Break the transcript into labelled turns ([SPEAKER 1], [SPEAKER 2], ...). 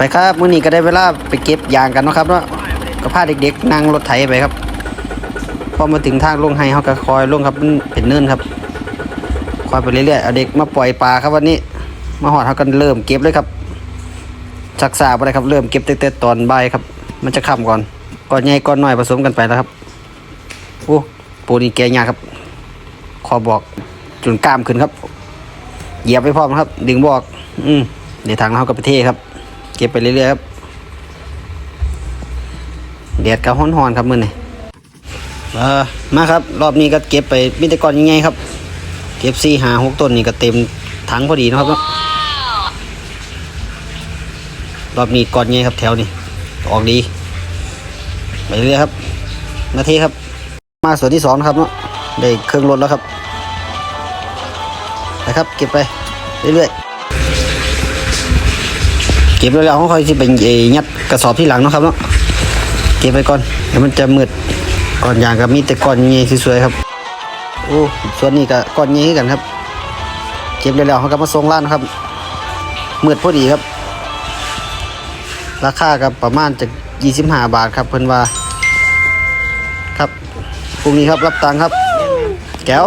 [SPEAKER 1] ไปครับมื้อนี้ก็ได้เวลาไปเก็บยางกันเนาะครับเนาะก็พาเด็กๆนั่งรถไถไปครับพอมาถึงทางลงไห้เขาก็คอยลงครับนเป็นเนินครับคอยไปเรื่อยๆเอาเด็กมาปล่อยปลาครับวันนี้ มาหอดเขากันเริ่มเก็บเลยครับชักษาไปเลยครับเริ่มเก็บตั้งแต่ตอนบ่ายครับ มันจะค่ำก่อนก่อนใหญ่ก่อนน้อยผสมกันไปแล้วครับโอ้ปูนี่แกยากครับขอบอกจนกล้ามขึ้นครับ เหยียบไปพร้อมครับ ดึงบอก อืมเดี๋ยวทางเราก็ไปเทครับ ก็บไปเรื่อยๆครับแดดก็ฮ้อนๆครับมือนี้เออมาครับ รอบนี้ก็เก็บไปมีแต่ก้อนยังไงครับ เก็บสี่หาหกต้นนี่ก็เต็มถังพอดีนะครับรอบนี้ก้อนใหญ่ครับแถวนี้ออกดีไปเรื่อยๆครับ นาทีครับ มาส่วนที่สองนะครับเนาะได้เครื่องรถแล้วครับไปครับ เก็บไปเรื่อยๆ เก็บแล้วๆค่อยที่เป็นเอยัดกระสอบที่หลังเนาะครับเนาะเก็บไปก่อนเดี๋ยวมันจะมืดก่อนอย่างกับมีแต่ก้อนใหญ่สวยๆครับโอ้ส่วนนี้ก็ก้อนใหญ่คือกันครับ เก็บแล้วๆเขาก็มาส่งร้านครับมืดพอดีครับ ราคากับประมาณจะ25 บาทครับเพิ่นว่าครับพรุ่งนี้ครับรับตังค์ครับ แก้ว